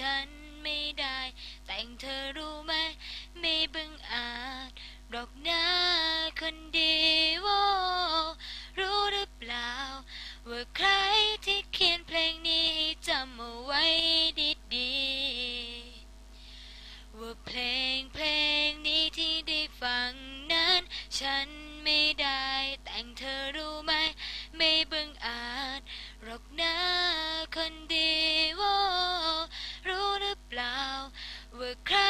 ฉันไม่ได้ แต่งเธอรู้ไหม ไม่บังอาจหรอกนะคนดีโวรู้หรือเปล่า ว่าใครที่เขียนเพลงนี้ให้จำเอาไว้ดีๆว่าเพลงเพลงนี้ที่ได้ฟังนั้น ฉันไม่ได้ แต่งเธอรู้ไหม ไม่บังอาจหรอกนะคนดี รือ